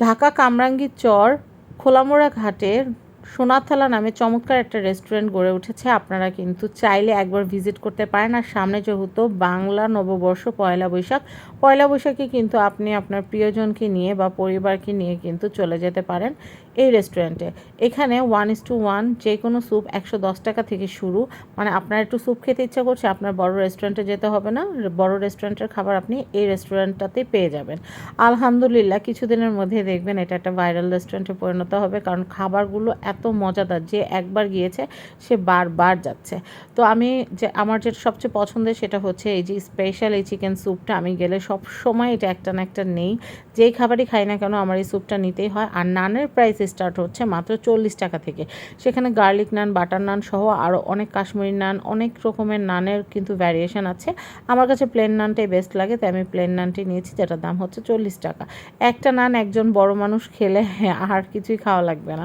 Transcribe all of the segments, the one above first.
ঢাকা কামরাঙ্গি চর খোলামোড়া ঘাটের সোনাতলা নামে চমৎকার একটা রেস্টুরেন্ট গড়ে উঠেছে। আপনারা কিন্তু চাইলে একবার ভিজিট করতে পারেন। আর সামনে যেহেতু বাংলা নববর্ষ, পয়লা বৈশাখ, পয়লা বৈশাখে কিন্তু আপনি আপনার প্রিয়জনকে নিয়ে বা পরিবারকে নিয়ে কিন্তু চলে যেতে পারেন এই রেস্টুরেন্টে এখানে ওয়ান ইস টু ওয়ান যে কোনো স্যুপ একশো দশ টাকা থেকে শুরু। মানে আপনার একটু স্যুপ খেতে ইচ্ছা করছে, আপনার বড় রেস্টুরেন্টে যেতে হবে না। বড় রেস্টুরেন্টের খাবার আপনি এই রেস্টুরেন্টটাতেই পেয়ে যাবেন। আলহামদুলিল্লাহ, কিছুদিনের মধ্যে দেখবেন এটা একটা ভাইরাল রেস্টুরেন্টে পরিণত হবে। কারণ খাবারগুলো এত মজাদার যে একবার গিয়েছে, সে বারবার যাচ্ছে। তো আমি যে আমার যেটা সবচেয়ে পছন্দের সেটা হচ্ছে এই যে স্পেশাল এই চিকেন স্যুপটা আমি গেলে সব সময় এটা একটা না একটা নেই। যেই খাবারই খাই না কেন আমার এই স্যুপটা নিতেই হয়। আর নানের প্রাইস স্টার্ট হচ্ছে মাত্র চল্লিশ টাকা থেকে। সেখানে গার্লিক নান বাটার নান সহ আরও অনেক কাশ্মীরি নান অনেক রকমের নানের কিন্তু ভ্যারিয়েশন আছে। আমার কাছে প্লেন নানটাই বেস্ট লাগে, তাই আমি প্লেন নানটি নিয়েছি যেটার দাম হচ্ছে চল্লিশ টাকা। একটা নান একজন বড় মানুষ খেলে আর কিছুই খাওয়া লাগবে না।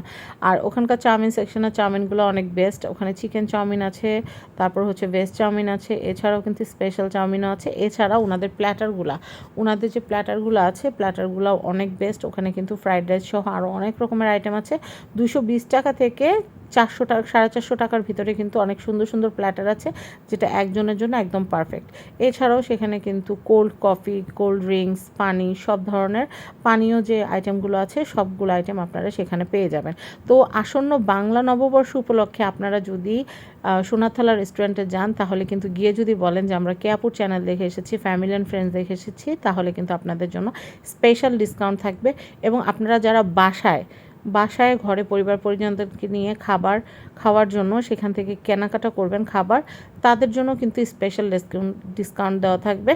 আর ওখানকার চাউমিন সেকশনের চাউমিনগুলো অনেক বেস্ট ওখানে চিকেন চাউমিন আছে, তারপর হচ্ছে ভেজ চাউমিন আছে, এছাড়াও কিন্তু স্পেশাল চাউমিনও আছে। এছাড়া ওনাদের প্ল্যাটারগুলা ওনাদের যে প্ল্যাটারগুলো আছে প্ল্যাটারগুলো অনেক বেস্ট ওখানে কিন্তু ফ্রাইড রাইস সহ আরও অনেক রকমের আইটেম আছে। দুশো টাকা থেকে চারশো টাকা, সাড়ে চারশো টাকার ভিতরে কিন্তু অনেক সুন্দর সুন্দর প্ল্যাটার আছে, যেটা একজনের জন্য একদম পারফেক্ট এছাড়াও সেখানে কিন্তু কোল্ড কফি কোল্ড ড্রিঙ্কস পানি, সব ধরনের পানীয় যে আইটেমগুলো আছে, সবগুলো আইটেম আপনারা সেখানে পেয়ে যাবেন। তো আসন্ন বাংলা নববর্ষ উপলক্ষে আপনারা যদি সোনারথালা রেস্টুরেন্টে যান, তাহলে কিন্তু গিয়ে যদি বলেন যে আমরা কেয়াপুর চ্যানেল দেখে এসেছি ফ্যামিলি অ্যান্ড ফ্রেন্ডস দেখে এসেছি, তাহলে কিন্তু আপনাদের জন্য স্পেশাল ডিসকাউন্ট থাকবে। এবং আপনারা যারা বাসায় বাসায় ঘরে পরিবার পরিজনদেরকে নিয়ে খাবার খাওয়ার জন্য সেখান থেকে কেনাকাটা করবেন খাবার। তাদের জন্য কিন্তু স্পেশাল ডিসকাউন্ট ডিসকাউন্ট দেওয়া থাকবে।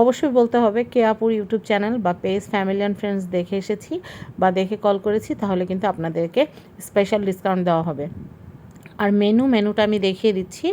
অবশ্যই বলতে হবে কেয়াপুর ইউটিউব চ্যানেল বা পেজ ফ্যামিলি অ্যান্ড ফ্রেন্ডস দেখে এসেছি বা দেখে কল করেছি, তাহলে কিন্তু আপনাদেরকে স্পেশাল ডিসকাউন্ট দেওয়া হবে। আর মেনু মেনুটা আমি দেখিয়ে দিচ্ছি।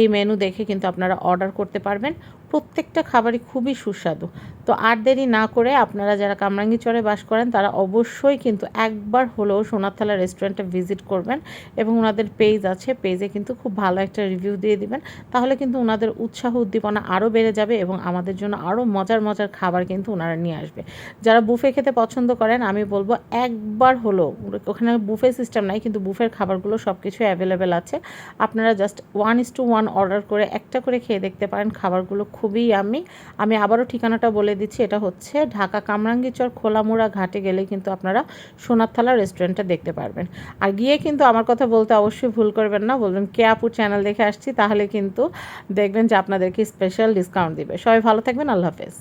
এই মেনু দেখে কিন্তু আপনারা অর্ডার করতে পারবেন। প্রত্যেকটা খাবারই খুবই সুস্বাদু। তো আর দেরি না করে আপনারা যারা কামরাঙ্গিচরে বাস করেন, তারা অবশ্যই কিন্তু একবার হলেও সোনারথালা রেস্টুরেন্টে ভিজিট করবেন এবং ওনাদের পেজ আছে। পেজে কিন্তু খুব ভালো একটা রিভিউ দিয়ে দিবেন। তাহলে কিন্তু ওনাদের উৎসাহ উদ্দীপনা আরও বেড়ে যাবে এবং আমাদের জন্য আরও মজার মজার খাবার কিন্তু ওনারা নিয়ে আসবে। যারা বুফে খেতে পছন্দ করেন, আমি বলব একবার হলো ওখানে বুফে সিস্টেম নাই, কিন্তু বুফের খাবারগুলো সব কিছু অ্যাভেলেবেল আছে। আপনারা just one is to one order করে একটা করে খেয়ে দেখতে পারেন। খাবারগুলো খুবই আমি আমি আবারও ঠিকানাটা বলে দিচ্ছি। এটা হচ্ছে ঢাকা কামরাঙ্গিচর খোলামুড়া ঘাটে গেলে কিন্তু আপনারা সোনার থালা রেস্টুরেন্টটা দেখতে পারবেন। আর গিয়ে কিন্তু আমার কথা বলতে অবশ্যই ভুল করবেন না। বলবেন, কে আপুর চ্যানেল দেখে আসছি? তাহলে কিন্তু দেখবেন যে আপনাদেরকে স্পেশাল ডিসকাউন্ট দিবে। সবাই ভালো থাকবেন। আল্লাহ হাফেজ।